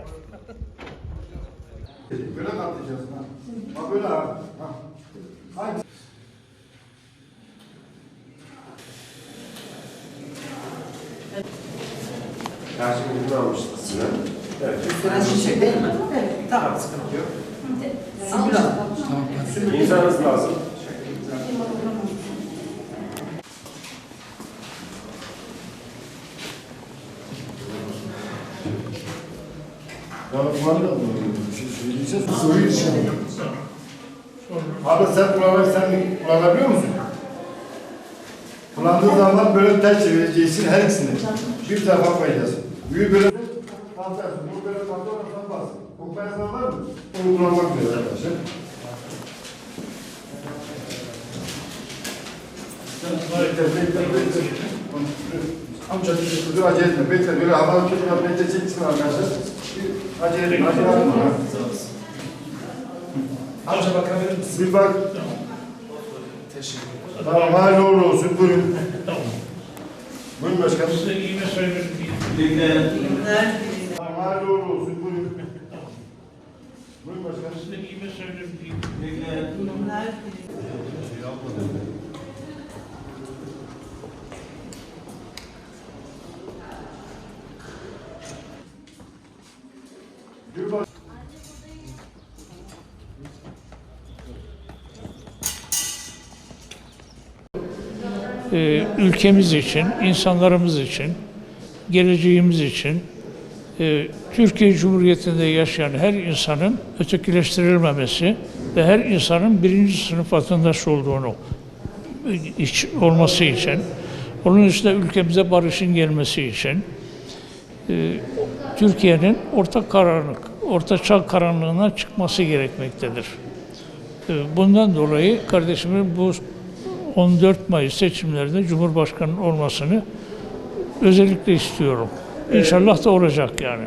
atacağız. böyle mi atacağız lan? Bak böyle abi. Ha. Haydi. Her şey uygun almıştık size. Evet. Üstüne şişe değil mi? Evet. Tamam sıkıntı yok. Sürpriz. İnsanız lazım. Yani kullanıyor mu? Söyleyeceğiz. Söyleyeceğiz. Abi sen kullanmak sen kullanabiliyor musun? Kullandığın zaman böyle ters çevireceksin her ikisini. Bir tarafa koyacaksın. Büyük böyle kalkarsın. Bu böyle kalkarsan bas. Beyazlar var mı? Onu kullanmak üzere arkadaşlar. Bekle, bekle, bekle. Amca dur acele etme. Bekle böyle havalı tutma. Bekleyeceksin arkadaşlar. Bir acele etme. Acele etme. Amca bakabilir misin? Bir bak. Teşekkür ederim. Tamam, hayırlı uğurlu olsun. Buyurun. Buyurun başkanım. Size iyi mesajlar Tamam, hayırlı uğurlu olsun. Buyurun. Buyurun başkanım. Size iyi mesajlar Bir bak. Ee, ülkemiz için, insanlarımız için, geleceğimiz için, e, Türkiye Cumhuriyeti'nde yaşayan her insanın ötekileştirilmemesi ve her insanın birinci sınıf vatandaş olduğunu olması için, onun dışında ülkemize barışın gelmesi için, e, Türkiye'nin orta karanlık, orta çağ karanlığına çıkması gerekmektedir. E, Bundan dolayı kardeşimin bu 14 Mayıs seçimlerinde Cumhurbaşkanı olmasını özellikle istiyorum. İnşallah da olacak yani.